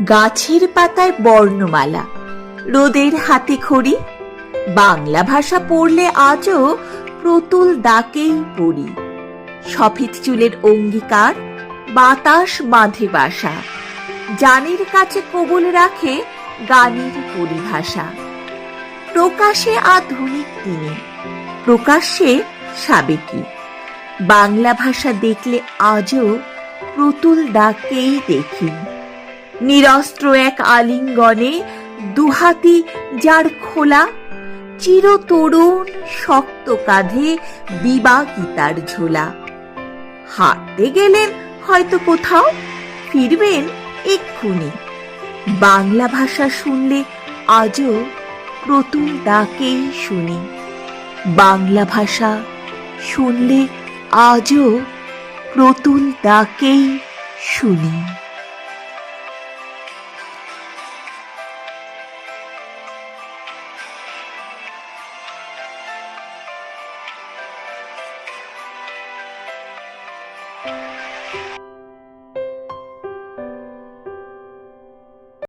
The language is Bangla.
গাছের পাতায় বর্ণমালা, রোদের হাতে খড়ি বাংলা ভাষা পড়লে আজও প্রতুল দাকেই পড়ি। সফেদ চুলের অঙ্গীকার, বাতাস বাঁধে বাসা, জানের কাছে কবুল রাখে গানের পরিভাষা। প্রকাশে আধুনিক তিনি প্রকাশ্যে সাবেকি। বাংলা ভাষা দেখলে আজও প্রতুল ডাকেই দেখি। নিরস্ত্র এক আলিঙ্গনে দুহাতি যার খোলা চির তরুণ শক্ত কাঁধে বিবা গীতার ঝোলা। হাঁটতে গেলেন হয়তো কোথাও, ফিরবেন এক্ষুনি। বাংলা ভাষা শুনলে আজও প্রতুল ডাকেই শুনি। বাংলা ভাষা শুনলে আজও প্রতুল ডাকেই শুনি।